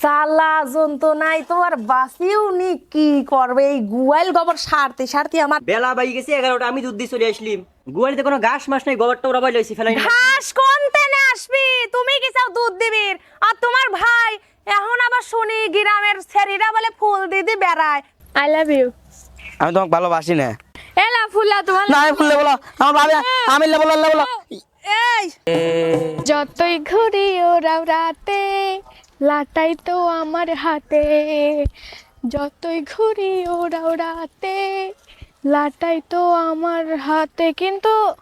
জ্বালা যন্ত্রণায় তো আর বাঁচিও নি কি করবে? এই গুয়াল গোবর সারতে সারতে আমার বেলা বাই গেছে এগারোটা আমি দুধ দিয়ে চলে আসলিম। গুয়ালিতে কোনো ঘাস মাস নাই গোবরটা ওরা বাইলে ফেলাই না। ঘাস কোন তেনে আসবি? তুমি কি চাও দুধ দিবির আর তোমার ভাই এখন আবার শুনি গ্রামের ছেড়িরা বলে ফুল দিদি বেড়ায়। আই লাভ ইউ আমি তোমাকে ভালোবাসি না। এলা ফুলা তোমার না ফুললে বলো আমার ভাবি আমি লেবো লেবো বলো। এই। যতই ঘুরি ওরাও রাতে লাটাই তো আমার হাতে। যতই ঘুরি ওরা রাতে লাটাই তো আমার হাতে। কিন্তু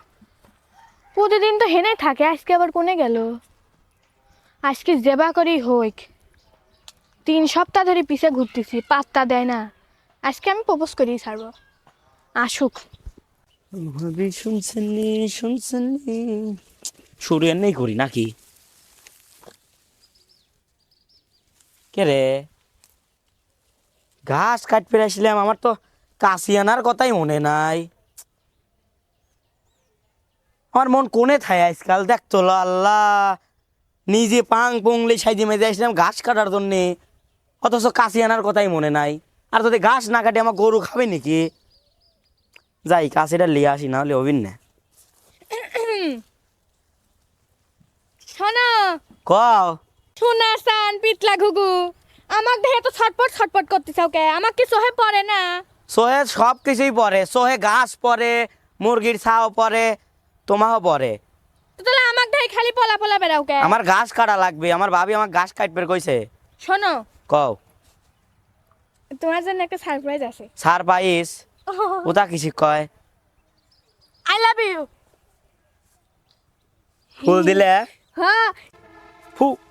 প্রতিদিন তো হেনে থাকে, আজকে আবার কোনে গেল? আজকে জেবা করি হোক। তিন সপ্তাহ ধরে পিছে ঘুরতেছি, পাত্তা দেয় না। আজকে আমি প্রপোজ করেই ছাড়বো। আসুক। শুনছেন শুনছেন নি শুরু এমনি করি নাকি? কে রে? ঘাস কাটতে আসলাম আমার তো কাশি আনার কথাই মনে নাই। আমার মন কোনে থায় আজকাল? দেখতো আল্লাহ। নিজে পাং পংলে সাইজে মেজে আসলাম ঘাস কাটার জন্যে। অথচ কাশি আনার কথাই মনে নাই। আর যদি ঘাস না কাটে আমার গরু খাবে নাকি? যাই কাশিটা লিয়ে আসি না হলে হবিন না। শোনো। কও। শোনা সান পিতলা ঘুঘু। আমাক দেখে তো ছটপট ছটপট করতেছ ওকে? আমাক কি সহে পড়ে না? সোহে সব কিছুই পরে সোহে ঘাস পরে মুরগির ছাও পরে তোমাও পরে তাহলে আমাক দেখে খালি পলা পলা বেড়াও কে আমার ঘাস কাটা লাগবে। আমার ভাবি আমার ঘাস কাটবে কইছে। শোনো। কও। তোমার জন্য একটা সারপ্রাইজ আছে। সার পাইস ওটা কিছু কয়? আই লাভ ইউ ফুল দিলে? হ্যাঁ। ফু ফু ফু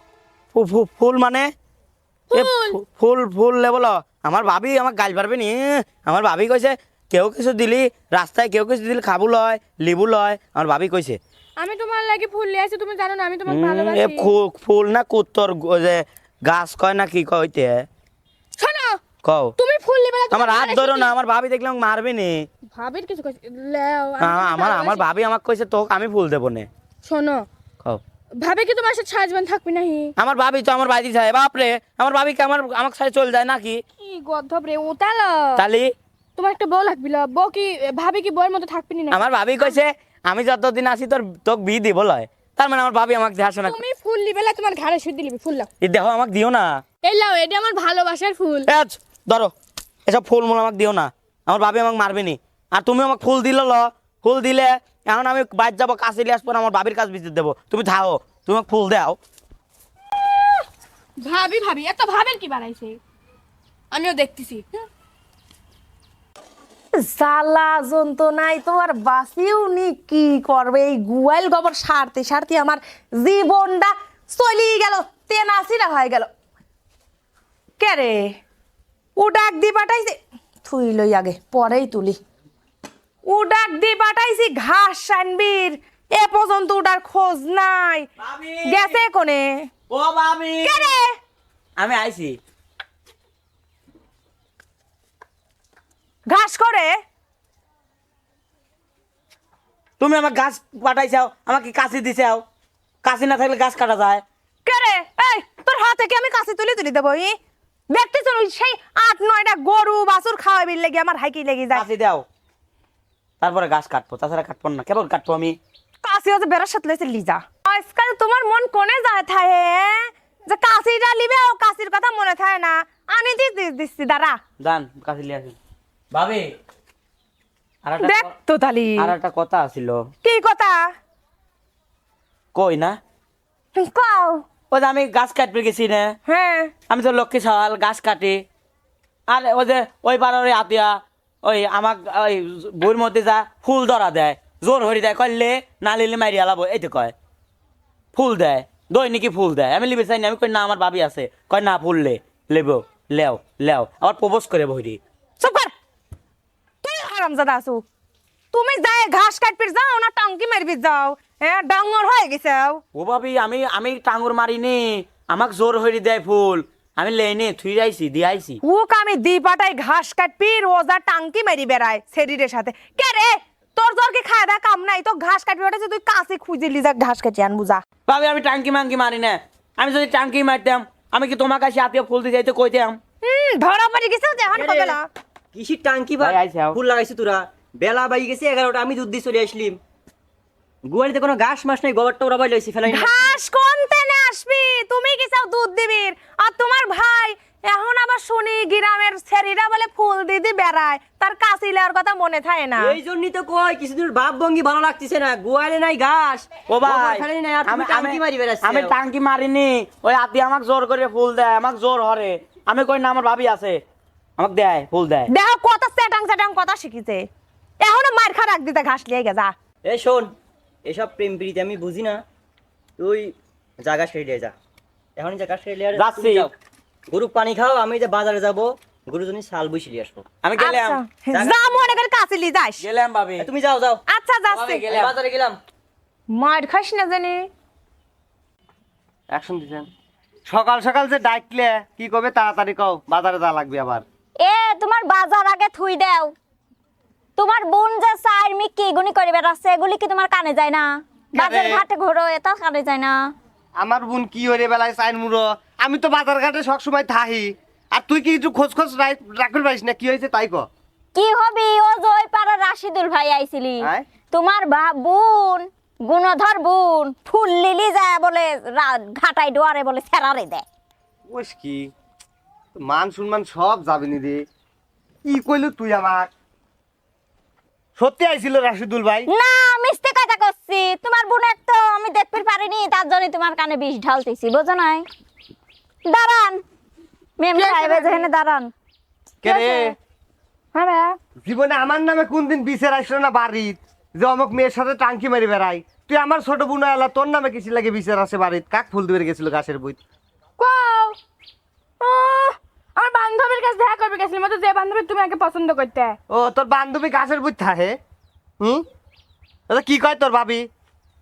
ফুল মানে? ফুল। ফুল লে বলো। আমার ভাবি আমার গাল পারবে নি? আমার ভাবি কইছে কেউ কিছু দিলি রাস্তায় কেউ কিছু দিলি খাবু লয় লিবু লয় আমার ভাবি কইছে। আমি তোমার লাগি ফুল নিয়ে আসি তুমি জানো না আমি তোমাকে এ ভালোবাসি। ফুল না কুত্তর যে গাছ কয় না কি কইতে শোনো কও। তুমি ফুল নিবে আমার হাত ধরো না? আমার ভাবি দেখলাম মারবে নি। ভাবির কিছু কইছে আমার আমার ভাবি আমাকে কইছে তোকে আমি ফুল দেবো নে। শোনো কও। ভাবি কি তোমার সাথে সাজবেন থাকবি নাহি? আমার ভাবি তো আমার বাড়ি যায় বাপরে আমার ভাবি কি আমার আমাকে সাথে চলে যায় নাকি? কি গদ্ধব রে ওতালো তালি। তোমার একটা বউ লাগবি ল। বউ কি ভাবি কি বউয়ের মতো থাকবি না আমার ভাবি কইছে আমি যতদিন আসি তোর তোকে বি দিব লয় তার মানে আমার ভাবি আমাকে দেখাশোনা তুমি ফুল নিবে না তোমার ঘাড়ে শুয়ে দিলিবি ফুল লাও এই দেখো আমাকে দিও না। এই লাও এটা আমার ভালোবাসার ফুল। এ, ছ, ধরো এসব ফুল মূল আমাকে দিও না। আমার ভাবি আমাকে মারবে নি। আর তুমি আমাকে ফুল দিল ল। ফুল দিলে এখন আমি বাইর যাব কাছে নিয়ে আসব আমার ভাবির কাছে বিদ্যুৎ দেবো। তুমি থাও তুমি ফুল দাও। ভাবি ভাবি এত ভাবেন কি বানাইছে আমিও দেখতেছি। জ্বালা যন্ত্রণায় তো আর বাঁচিও নি কি করবে? এই গুয়াল গোবর সারতে সারতে আমার জীবনটা চলিয়ে গেল তেনাসিরা হয়ে গেল। কে রে? ও ডাক দিয়ে পাঠাইছে থুই লই আগে পরেই তুলি। ও দি পাঠাইছি ঘাস সানবির এ পর্যন্ত উডার খোঁজ নাই। গেছে কোনে? ও ভাবি কে আমি আইছি। ঘাস করে? তুমি আমার গাছ পাঠাইছাও আমাকে কাশি দিছাও। কাশি না থাকলে গাছ কাটা যায়। কে রে এই তোর হাতে কি আমি কাছে তুলি তুলি দেবো ই? দেখতে চলো সেই আট নয়টা গরু বাছুর খাওয়াবি লেগে আমার হাইকি লেগে যায়। কাশি দাও। তারপরে গাছ কাটবো তাছাড়া কাটবো না। কেবল কাটবো আমি। কাশি বেড়ার সাথে লেছে লিজা। আজকাল তোমার মন কোনে যায় থাকে যে কাশিটা লিবে ও কাশির কথা মনে থাকে না। আনি দি দি- দিচ্ছি দাঁড়া। দান কাশি লিয়ে আসুন। ভাবি দেখ তো তালি। আর একটা কথা আছিল। কি কথা? কই না? কও। যে আমি গাছ কাটবে গেছি না। হ্যাঁ। আমি তো লক্ষ্মী সওয়াল গাছ কাটি। আর ওই যে ওই পাড়ার ওই আতিয়া ওই আমাক ওই বইয়ের মধ্যে যা ফুল ধরা দেয় জোর হরি দেয় কইলে না লিলে মারি আলাবো এই তো কয়। ফুল দেয় দৈনিকই ফুল দেয়? আমি লিবে চাই না আমি কই না আমার ভাবি আছে। কয় না ফুল লে লেব লেও লেও। আবার প্রপোজ করে বইরি চুপ কর! তুই হারামজাদা আছো। তুমি যায় ঘাস কাটপির যাও না টাঙ্কি মারবি যাও। হ্যাঁ ডাঙর হয়ে গেছাও ও ভাবি আমি আমি টাঙ্গুর মারিনি। আমাক জোর হরি দেয় ফুল। আমি লেনে থুই আইছি দিয়ে আইছি। ও কামি দি পাটাই ঘাস কাটপি রোজা টাঙ্কি মারি বেড়ায় শরীরের সাথে। কে রে? তোর তোর কি খায় দা? কাম নাই। তো ঘাস কাটবি ওটা তুই কাছে খুঁজে লিজা ঘাস কাটি আন বুঝা ভাবি আমি টাঙ্কি মাঙ্কি মারি না। আমি যদি টাঙ্কি মারতাম আমি কি তোমার কাছে আত্মীয় ফুল দিয়ে যাইতে কইতাম? হুম ধরা পড়ে গেছে এখন কবে না? কিসির টাঙ্কি ভাই। ফুল লাগাইছি তোরা। বেলা বাই গেছে এগারোটা আমি দুধ দিয়ে চলে আসলিম। গুয়ালিতে কোনো ঘাস মাস নাই গোবরটা ওরা বাইলে ফেলাই না। ঘাস কোন তেনে আসবি? তুমি কি চাও দুধ দিবির আর তোমার ভাই এখন আবার শুনি গ্রামের ছেড়িরা বলে ফুল দিদি বেড়ায় তার কাশি লেওয়ার কথা মনে থাকে না। এই জন্যই তো কই কিছুদিন বাপ ভঙ্গি ভালো লাগতেছে না গুয়ালে নাই ঘাস ও ভাই গোবর ফেলাই নাই আর তুমি টাঙ্কি মারি বেড়াচ্ছি। আমি টাঙ্কি মারিনি ওই আত্মী আমাকে জোর করে ফুল দেয় আমাকে জোর হরে। আমি কই না আমার ভাবি আছে আমাকে দেয় ফুল দেয়। দেখো কত চেটাং চেটাং কথা শিখিছে। এখনও মার খা রাখ দিতে ঘাস লিয়ে গেছা এই শোন এসব প্রেম প্রীতি আমি বুঝি না তুই জায়গা সেরে দিয়ে যা। এখন জায়গা সেরে দিয়ে যাচ্ছি। গরু পানি খাও আমি যে বাজারে যাব গরু জন্য শাল বইছিলি আসব। আমি গেলাম। আচ্ছা। যা মনে করে কাশি লি যাস। গেলাম ভাবি। তুমি যাও যাও। আচ্ছা যাচ্ছি। বাজারে গেলাম। মার খাস না জানি। অ্যাকশন দিছেন সকাল সকাল যে ডাকলে কি করবে তাড়াতাড়ি কও বাজারে যা লাগবে আবার। এ তোমার বাজার আগে থুই দেও। তোমার বোন যে চার মি কি গুনি করে বেড়াচ্ছে এগুলি কি তোমার কানে যায় না? বাজার ঘাটে ঘোরো এটা কানে যায় না। আমার বোন কি হরে বেলায় চাইন মুড়ো? আমি তো বাজার ঘাটে সবসময় থাহি। আর তুই কি একটু খোঁজ খোঁজ রাখতে পারিস না? কি হয়েছে তাই ক। কি হবি? ও জয় পাড়ার রাশিদুল ভাই আইছিলি? তোমার বা বোন গুণধর বোন ফুল লিলি যায় বলে ঘাটাই ডোয়ারে বলে সেরারে দেয়। ওস কি? মান সম্মান সব যাবে নি রে কি কইলো তুই আমার সত্যি আইছিল রাশিদুল ভাই? না মিস্তে কথা করছি তোমার বোনের তো আমি দেখতে পারিনি তার জন্য তোমার কানে বিষ ঢালতেছি বোঝো নাই? দাঁড়ান। মেম সাহেব যেখানে দাঁড়ান। কে রে? হ্যাঁ জীবনে আমার নামে কোন দিন বিচার আসলো না বাড়িত? যে অমুক মেয়ের সাথে টাঙ্কি মারি বেড়াই তুই আমার ছোট বোন এলা তোর নামে কিছু লাগে বিচার আসে বাড়িত? কাক ফুল দিবে গেছিল গাছের বই কও। আহ, আমার বান্ধবীর কাছে দেখা করবে গেছিলাম তো যে বান্ধবী তুমি আগে পছন্দ করতে। ও তোর বান্ধবী গাছের বই থাহে হুম? দাদা কি কয় তোর ভাবি?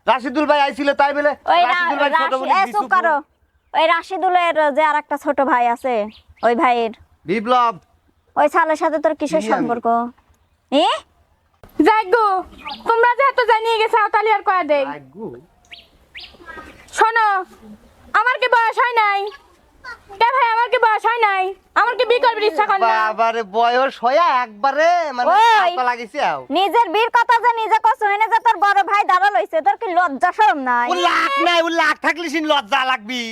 রাশিদুল ভাই আইছিল তাই বলে ওই রাশিদুল ভাই ছোট রাশি করো। ওই রাশিদুলের যে আর একটা ছোট ভাই আছে ওই ভাইয়ের। বিপ্লব। ওই সালের সাথে তোর কিসের সম্পর্ক? এ যাই গো তোমরা যে এত জানিয়ে গেছো তাহলে আর কয়া দেই? শোনো আমার কি বয়স হয় নাই? কে ভাই আমার কি বয়স হয় নাই? আমার কি বিয়ে করবি ইচ্ছা কর না? বাবারে বয়স হয়া একবারে মানে ওই। লাগিছে আও। নিজের বীর কথা যে নিজে কষ্ট হয় যে তোর বড় ভাই দাঁড়া লইছে তোর কি লজ্জা শরম নাই? ও লাখ নাই ও লাখ থাকলে সিন লজ্জা লাগবি।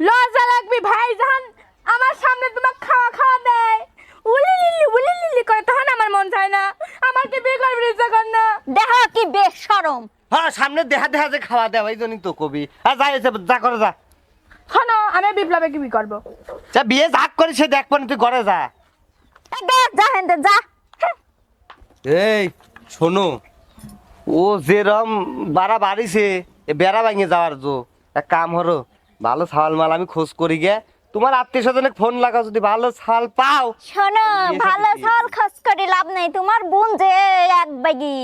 লজ্জা লাগবি ভাই যখন আমার সামনে তোমার খাওয়া খাওয়া দেয়। উলি লিলি উলি লিলি করে তখন আমার মন চায় না। আমার কি বিয়ে করবি ইচ্ছা কর না? দেখো কি বেশ সরম হ্যাঁ সামনে দেখা দেখা যে খাওয়া দেওয়া এই জন্যই তো কবি। আর যাই যা করে যা। শোনো আমি বিপ্লবে কি করব? যা বিয়ে যাক করে সে দেখব না তুই ঘরে যা। দেখ যা হেনতে যা। এই শোনো ও যেরম বাড়া বাড়িছে এ বেড়া ভাঙে যাওয়ার জো। এক কাম হরো ভালো ছাল মাল আমি খোঁজ করি গে। তোমার আত্মীয় স্বজনে ফোন লাগাও যদি ভালো ছাল পাও। শোনো ভালো? সাল খস করে লাভ নেই। তোমার বোন যে এক বাগি।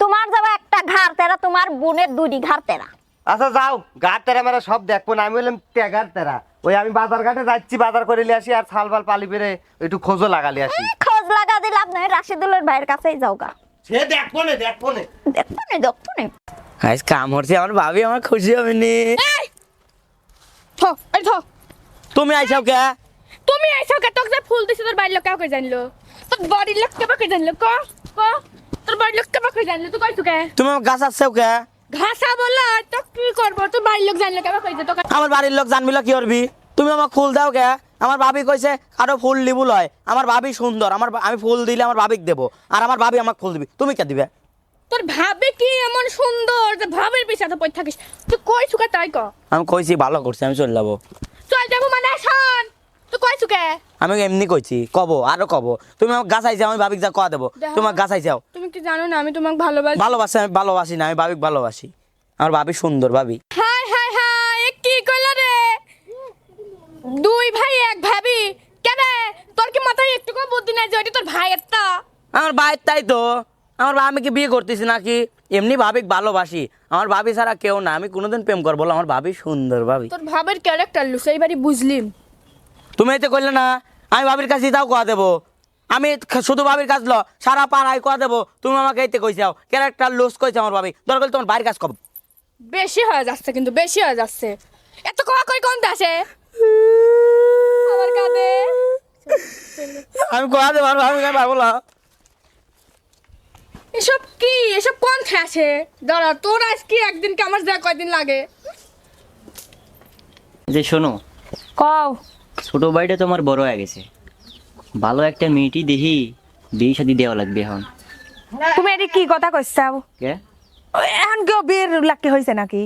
তোমার যাবে একটা ঘাড় তেরা তোমার বোনের দুটি ঘাড় তেরা। আচ্ছা যাও। গা তেরা মেরা সব দেখব না। আমি বললাম টেগার তেরা? ওই আমি বাজার ঘাটে যাচ্ছি বাজার করে নিয়ে আসি আর ছাল ফাল পালি পেরে একটু খোঁজও লাগালি আসি। খোঁজ লাগা দিয়ে লাভ নেই। রাশিদুলের ভাইয়ের কাছেই যাও গা। সে দেখব না দেখব না। দেখতো নি দেখতো নি। আজ কাম হচ্ছে আমার ভাবি আমার খুশি হবে নি। থো এই থো। তুমি আইসাও কে? তুমি আইসো কে? তোকে ফুল দিছে তোর বাড়ির লোক কেউ করে জানলো? তোর বাড়ির লোক কেবা করে জানলো? ক ক? তোর বাড়ির লোক কেবা করে জানলো? তুই কইছু কে? তুমি আমার গাছ আসছেও কে? ঘাসা বললা তো কি করব? তোর বাড়ির লোক জানলো কেবা কইছে তোকে আমার বাড়ির লোক জানবিল কি করবি? তুমি আমার ফুল দাও কে? আমার ভাবি কইছে কারও ফুল লিবুল হয় আমার ভাবি সুন্দর। আমার আমি ফুল দিলে আমার ভাবিক দেবো। আর আমার ভাবি আমাকে ফুল দিবি। তুমি কে দিবে? তোর ভাবে কি এমন সুন্দর? যে ভাবের পিছাতে পড়ে থাকিস। তুই কইছু কে তাই ক? আমি কইছি ভালো করছি আমি চলে যাব। চল যাব মানে শোন। তুই কইছু কে? আমি এমনি কইছি কব আরও কব। তুমি আমার গাছ আইসাও আমি ভাবিক যা কয়া দেবো। তোমার গাছ আইসাও তুমি কি জানো না আমি তোমাকে ভালোবাসি? ভালোবাসি আমি ভালোবাসি না আমি ভাবিক ভালোবাসি। আমার ভাবি সুন্দর ভাবি। হাই হাই হাই কি কইলা রে? দুই ভাই এক ভাবি। কেন তোর কি মাথায় একটু কম বুদ্ধি নাই যে ওইটা তোর ভাই একটা? আমার ভাইয়ের তাই তো। আমার আমি কি বিয়ে করতেছি নাকি? এমনি ভাবিক ভালোবাসি। আমার ভাবি ছাড়া কেউ না আমি কোনোদিন প্রেম করব আমার ভাবি সুন্দর ভাবি। তোর ভাবের ক্যারেক্টার লুস বাড়ি বুঝলিম। তুমি এতে করলে না আমি বাবির কাছে তাও কোয়া দেবো। আমি শুধু বাবির কাজ ল সারা পাড়ায় কোয়া দেবো তুমি আমাকে এতে কইছাও। ক্যারেক্টার লুজ কইছে আমার বাবি দরকার তোমার বাড়ির কাজ কব। বেশি হয়ে যাচ্ছে কিন্তু বেশি হয়ে যাচ্ছে। এত কোয়া কই কোন দাসে? আমার কাঁধে। আমি কোয়া দেবো আর ভাবি না। ভাবো এসব কি? এসব কোন খেয়াছে দাঁড়া তোর আজ কি একদিন কে আমার যা কয়দিন লাগে? যে শোনো। কও। ছোট ভাইটা তোমার বড় হয়ে গেছে। ভালো একটা মেয়েটি দেখি বিয়ে শাদি দেওয়া লাগবে এখন। তুমি এটি কি কথা কইছাও? কে? এখন কেউ বিয়ের লাকি হয়েছে নাকি?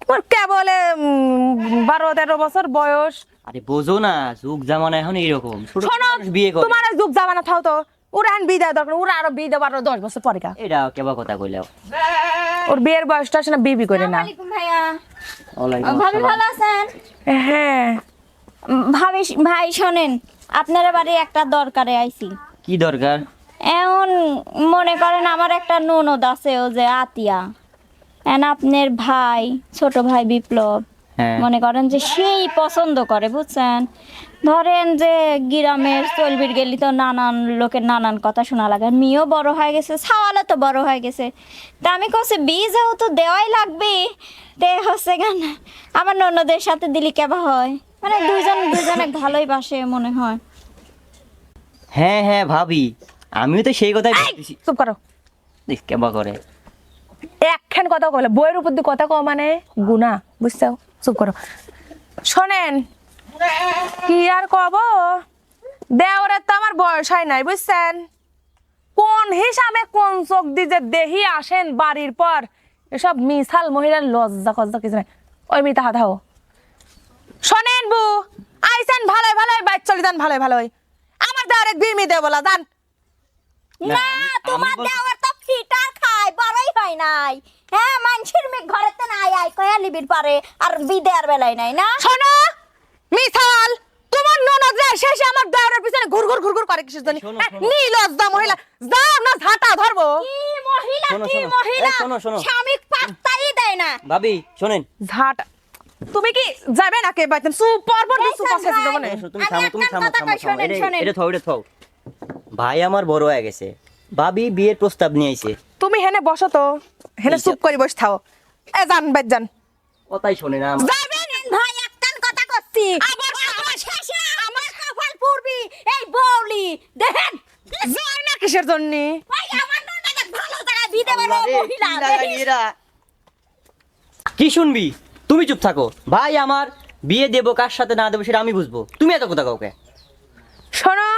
তোমার কেবলে বারো তেরো বছর বয়স। আরে বোঝো না যুগ জামানা এখন এইরকম। বিয়ে করে। তোমার যুগ জামানা থাও তো। ওরা এখন বিয়ে দেওয়া দরকার ওরা আরও বিয়ে দেওয়া আরও দশ বছর পরে কা এটা কেবা কথা কইলাও। ওর বিয়ের বয়সটা আসে না বিবি করে না। ভালো আছেন? হ্যাঁ। ভাবি ভাই শোনেন আপনার বাড়ি একটা দরকারে আইছি। কি দরকার? এখন মনে করেন আমার একটা ননদ আছে ও যে আতিয়া। এন আপনার ভাই ছোট ভাই বিপ্লব হ্যাঁ। মনে করেন যে সেই পছন্দ করে বুঝছেন? ধরেন যে গ্রামের চলবির গেলি তো নানান লোকের নানান কথা শোনা লাগে মেয়েও বড় হয়ে গেছে ছাওয়ালে তো বড় হয়ে গেছে। তা আমি কছে বিয়ে যেহেতু দেওয়াই লাগবে তে হচ্ছে কেন? আমার ননদের সাথে দিলি কেবা হয়? মানে দুইজন দুইজনে ভালোই বাসে মনে হয়। হ্যাঁ হ্যাঁ ভাবি। আমিও তো সেই কথাই ভাবতেছি। চুপ করো। দেখ, করে। একখান কথা কলে বইয়ের উপর দিয়ে কথা কও মানে গুনা বুঝছ চুপ করো। শোনেন কি আর কব? দেওরের তো আমার বয়স হয় নাই বুঝছেন? কোন হিসাবে কোন চোখ দিয়ে যে দেহি আসেন বাড়ির পর এসব মিসাল মহিলার লজ্জা কজ্জা কিছু নাই। ওই মিতা হাত হাও। শোনেন বু আইসেন ভালোই ভালোই বাইক চলি যান ভালোই ভালোই। আমার দেওয়ার বিমি দে বলা যান। না তোমার দেওয়ার তো ফিটার খায় বড়ই হয় নাই। হ্যাঁ মানুষের মেয়ে ঘরেতে নাই আই কয়া লিবির পারে আর বিদেয়ার বেলায় নাই না? শোনো মিসাল তোমার ননদ রে শেষে আমার দেওরের পিছনে ঘুর ঘুর ঘুর ঘুর করে কিসের জন্য? শোনো। মহিলা যাও না ঝাঁটা ধরবো। কি মহিলা কি মহিলা। স্বামী পাত্তাই দেয় না। ভাবি শোনেন। ঝাঁটা তুমি কি যাবে না কে বাইতেন সুপার পর এই সুপার শেষ ভাই। না তুমি আমি থামো তুমি থামো কথা থামো কই, থামো। শোনেন, এটা থাও এটা থাও। ভাই আমার বড় হয়ে গেছে। ভাবি বিয়ের প্রস্তাব নিয়ে আইছে। তুমি হেনে বসো তো। হেনে চুপ করে বসে থাও। এ জান বাইত যান। কথাই শোনে না আমার। যাবেন ভাই একটান কথা করছি আবার আমার শেষে। আমার কপাল পূর্বি এই বউলি। দেখেন? যাই না কিসের জন্য? ভাই আমার ননদ ভালো জায়গায় বিদে বড় মহিলা? কি শুনবি? তুমি চুপ থাকো। ভাই আমার বিয়ে দেবো কার সাথে না দেবো সেটা আমি বুঝব। তুমি এত কথা কাউকে? শোনো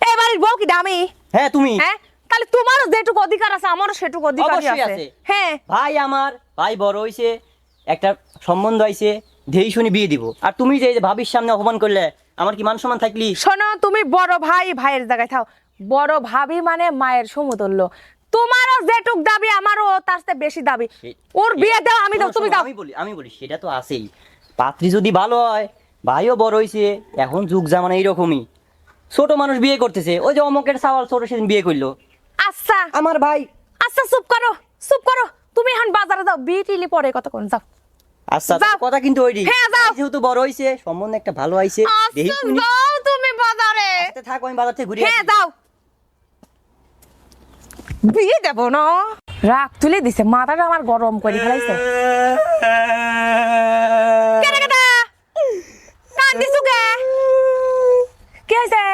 এই বাড়ির বউ কি দামি? হ্যাঁ তুমি। হ্যাঁ তাহলে তোমারও যেটুকু অধিকার আছে আমারও সেটুকু অধিকার আছে। হ্যাঁ। ভাই আমার ভাই বড় হইছে একটা সম্বন্ধ হইছে ধেই শুনি বিয়ে দিব। আর তুমি যে যে ভাবির সামনে অপমান করলে আমার কি মান সম্মান থাকলি? শোনো তুমি বড় ভাই ভাইয়ের জায়গায় থাও। বড় ভাবি মানে মায়ের সমতুল্য। তোমারও যেটুক দাবি আমারও তার চেয়ে বেশি দাবি। ওর বিয়ে দাও আমি দাও তুমি দাও। আমি বলি আমি বলি সেটা তো আছেই। পাত্রী যদি ভালো হয় ভাইও বড় হইছে এখন যুগ জামানা এইরকমই। ছোট মানুষ বিয়ে করতেছে ওই যে অমকের সাওয়াল ছোট সেদিন বিয়ে করল। আচ্ছা। আমার ভাই। আচ্ছা চুপ করো চুপ করো। তুমি এখন বাজারে যাও বিয়ে টিলি পরে কথা কোন যাও। আচ্ছা। কথা কিন্তু ওইটি হ্যাঁ, যাও। যেহেতু বড় হইছে সম্বন্ধে একটা ভালো আইছে দেখি আচ্ছা যাও তুমি বাজারে। আস্তে থাকো আমি বাজার থেকে ঘুরে হ্যাঁ যাও। বিয়ে দেব না। রাগ তুলে দিছে মাথাটা আমার গরম করে ফেলাইছে। কি? হয়েছে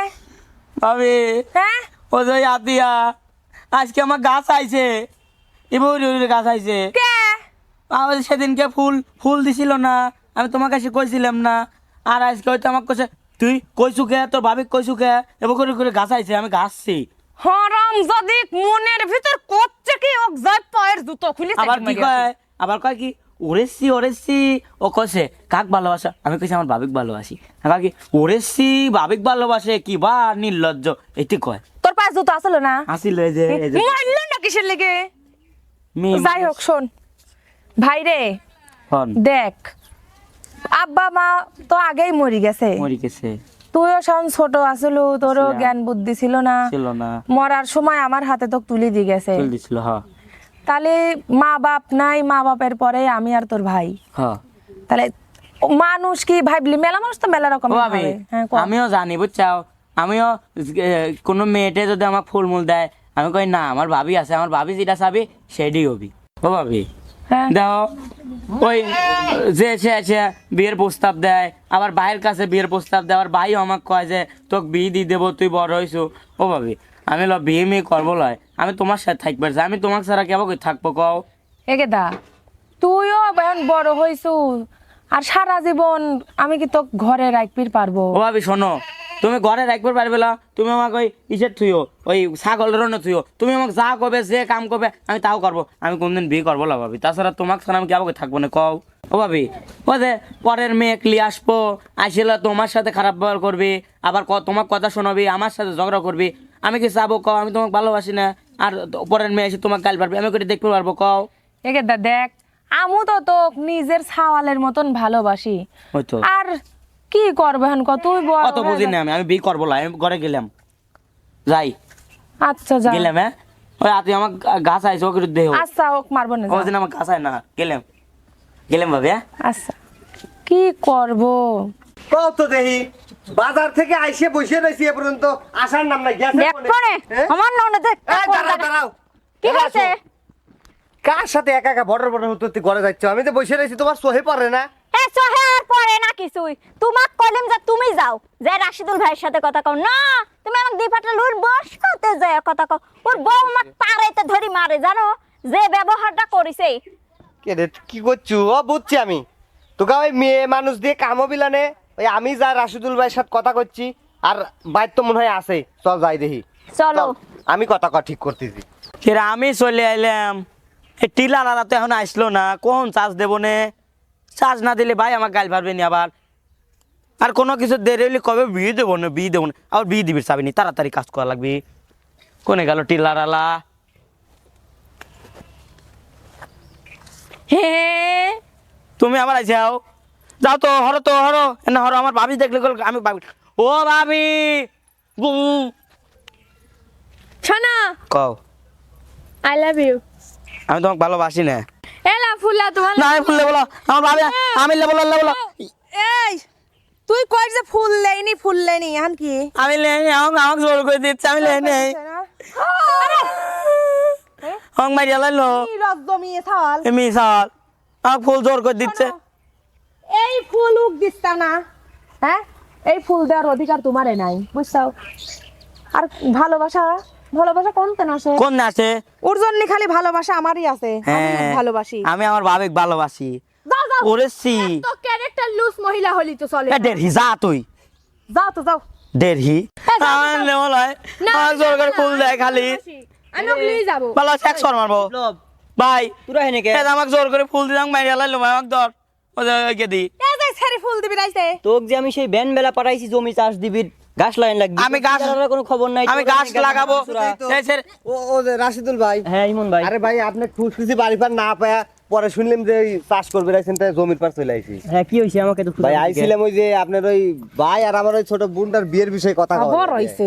ভাবি। হ্যাঁ? ও যে আতিয়া। আজকে আমার গাছ আইছে। এবার গাছ আইছে। কে? আমার সেদিনকে ফুল ফুল দিছিল না। আমি তোমার কাছে কইছিলাম না। আর আজকে হয়তো আমাকে কইছে তুই কইছু কে? তোর ভাবি কইছু কে? এবার করে করে গাছ আইছে আমি গাছছি। হরম যদি মনের ভিতর করছে কি ওক জয় পায়ের জুতো খুলে আবার কি কয়? আবার কয় কি ওরেসি ওরেসি। ও কইছে কাক ভালোবাসা? আমি কইছি আমার ভাবিক ভালোবাসি। আবার কি ওরেসি ভাবিক ভালোবাসে কি বা নির্লজ্জ। এটি কয়। তোর পায়ে জুতো আসলো না? আসিল এই যে মারলো না কিসের লেগে? যাই হোক শোন। ভাই রে দেখ আব্বা মা তো আগেই মরি গেছে। মরি গেছে। তুইও সন ছোট আসলো তোরও জ্ঞান বুদ্ধি ছিল না। ছিল না। মরার সময় আমার হাতে তো তুলে দিয়ে গেছে। চল দিছিল হ। তাহলে মা বাপ নাই মা বাপের পরে আমি আর তোর ভাই। হ। তাহলে মানুষ কি ভাবলি? মেলা মানুষ তো মেলা রকম হ্যাঁ আমিও জানি বুঝছাও? আমিও কোনো মেয়েটে যদি আমাকে ফুলমূল দেয় আমি কই না আমার ভাবি আছে আমার ভাবি যেটা চাবি সেটাই হবি। ও ভাবি হ্যাঁ। দেখো ওই যে, সে এসে বিয়ের প্রস্তাব দেয়, আবার ভাইয়ের কাছে বিয়ের প্রস্তাব দেয়, আবার ভাই আমাকে কয় যে, তোকে বিয়ে দিয়ে দেবো, তুই বড় হয়েছো ও ভাবি, আমি ল, বিয়ে মেয়ে করব লয়। আমি তোমার সাথে থাকবে আমি তোমার ছাড়া কেবল থাকব কও? একে দা, তুইও এখন বড় হইছু। আর সারা জীবন আমি কি তো ঘরে রাখবির পারব? ও ভাবি শোনো তুমি ঘরে রাখবে পারবে না তুমি আমাকে ওই ইসের থুইও ওই ছাগলের না থুইও তুমি আমাকে যা করবে যে কাম করবে আমি তাও করব আমি কোনদিন বিয়ে করব না ভাবি। তাছাড়া তোমাকে ছাড়া আমি কেমন থাকব না কও? ও ভাবি ও যে পরের মেয়ে ক্লি আসব আসলে তোমার সাথে খারাপ ব্যবহার করবে আবার ক- তোমার কথা শোনাবি আমার সাথে ঝগড়া করবি আমি কি চাবো কও? আমি তোমাকে ভালোবাসি না আর পরের মেয়ে এসে তোমাকে গাল পারবে আমি করে দেখতে পারব কও? একে দা দেখ আমু তো তো নিজের ছাওয়ালের মতন ভালোবাসি। আর কি করবে এখন ক? তুই অত বুঝি না আমি আমি বিয়ে করব না আমি ঘরে গেলাম। যাই। আচ্ছা যা। গেলাম হ্যাঁ? ওই আপনি আমার গাছ আইসো ওকে দেহ। আচ্ছা হোক মারবো না ওদিন আমার গাছ আয় না গেলাম। গেলাম ভাবে হ্যাঁ? আচ্ছা। কি করব? কত দেহি বাজার থেকে আইসে বসে রয়েছি এ পর্যন্ত। আসার নাম নাই গেছে হ্যাঁ? আমার ননদে কি হয়েছে। কার সাথে একা একা বড় বড় হতে হতে ঘরে যাচ্ছ? আমি তো বসে রয়েছি তোমার সহে পড়ে না? এ সহে আর পরে না কিছুই। তোমাক কলিম যে তুমি যাও। যে রাশিদুল ভাইয়ের সাথে কথা কও না তুমি আমাকে দিপাটা লুর বস করতে যায় কথা কও। ওর বউ আমাকে পাড়াইতে ধরি মারে জানো? যে ব্যবহারটা করিছে। কে রে কি করছু? ও বুঝছি আমি। তোকে ওই মেয়ে মানুষ দিয়ে কামও বিলানে ওই আমি যা রাশিদুল ভাইয়ের সাথে কথা করছি আর বাইর তো মনে হয় আছে। চল যাই দেখি। চলো। আমি কথা কর ঠিক করতেছি। এরা আমি চলে আইলাম। টিলা লালা তো এখন আসলো না কোন চার্জ দেবো নে? চার্জ না দিলে ভাই আমার গাল পারবে নি আবার। আর কোনো কিছু দেরি হলে কবে বিয়ে দেবো না বিয়ে দেবো না? আবার বিয়ে দিবি চাবি নি তাড়াতাড়ি কাজ করা লাগবে। কোনে গেল টিলা লালা হে তুমি আবার আইসাও যাও তো হরো তো হরো। এনে হরো আমার ভাবি দেখলে গেল আমি ভাবি ও ভাবি। শোনা। কও। আই লাভ ইউ আমি তোমাকে ভালোবাসি না। এলা ফুলা তোমার না আমি ফুললে বলো আমার ভাবি আমি লেবো বলো বলো। এই তুই কই যে ফুল লেইনি ফুল লেইনি এখন কি? আমি লেনি আমাকে আমাকে জোর করে দিচ্ছে আমি লেনি হং মারি লাইলো। জমিয়ে ছাওয়াল এমনি সাল। আমাকে ফুল জোর করে দিচ্ছে। এই ফুল উক দিস্তা না হ্যাঁ? এই ফুল দেওয়ার অধিকার তোমারে নাই বুঝছ আর ভালোবাসা ভালোবাসা কোনতে না আছে কোন না আছে ওর জন্য খালি ভালোবাসা আমারই আছে। আমি হ্যাঁ। ভালোবাসি। আমি আমার ভাবিক ভালোবাসি। তো ক্যারেক্টার লুজ মহিলা হলি তো চলে। দেড়হি যা তুই। যাও তো যাও। দেড়হি। আমার করে ফুল দেয় খালি আমি ওকে নিয়ে যাব। ভালো মারবো। ভাই তোরা হেনে কে? আমাকে জোর করে ফুল দিলাম মারি লাইলো ভাই আমাকে ধর। ওকে দি। এই যে ফুল দিবি রাইছে তোক যে আমি সেই ব্যান বেলা পাঠাইছি জমি চাষ দিবি গাছ লাইন লাগবে। আমি গাছ- কোনো খবর নাই? আমি গাছ লাগাবো এই স্যার ও ও রাশিদুল ভাই। হ্যাঁ ইমন ভাই। আরে ভাই আপনি খুশি বাড়ি পার না পায়া পরে শুনলাম যে চাষ করবে রাখছেন তাই জমির পার চলে আইছি। হ্যাঁ কি হয়েছে আমাকে তো ভাই আইছিলাম ওই যে আপনার ওই ভাই আর আমার ওই ছোট বোনটার বিয়ের বিষয়ে কথা খবর। হইছে।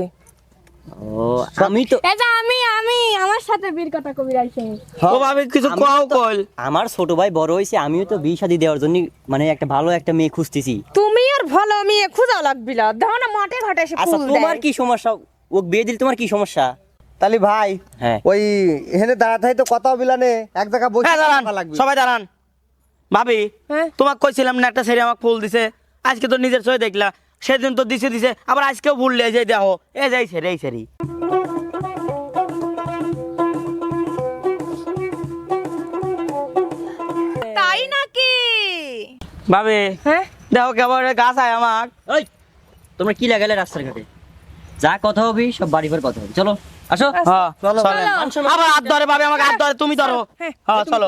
ও আমি তো এটা আমি আমি আমার সাথে বীর কথা কবি রাইছে ও ভাবি কিছু কও কল আমার ছোট ভাই বড় হয়েছে আমিও তো বিয়ে শাদি দেওয়ার জন্য মানে একটা ভালো একটা মেয়ে খুঁজতেছি। তুমি আর ভালো মেয়ে খুঁজা লাগবি না। দেখো না মাঠে ঘাটে এসে আচ্ছা ফুল তোমার কি সমস্যা? ও বিয়ে দিলে তোমার কি সমস্যা? তাহলে ভাই হ্যাঁ। ওই এখানে দাঁড়াতে তো কথা বিলানে এক জায়গায় বসে হ্যাঁ লাগবে। সবাই দাঁড়ান। ভাবি হ্যাঁ? তোমাকে কইছিলাম না একটা ছেলে আমাকে ফুল দিছে। আজকে তো নিজের চোখে দেখলা। সেদিন তো দিছে দিছে। আবার আজকেও ভুললে যে দেখো। এ যাই ছেড়ে এই ছেড়ি তাই নাকি? ভাবি হ্যাঁ? দেখো কেবল গাছ আয় আমাক। ওই তোমরা কি লাগালে রাস্তার ঘাটে? যা কথা হবে সব বাড়ি ঘর কথা হবে। চলো আসো। হ্যাঁ চলো। আবার হাত ধরে ভাবি আমাকে হাত ধরে তুমি ধরো। হ্যাঁ, হ্যাঁ চলো।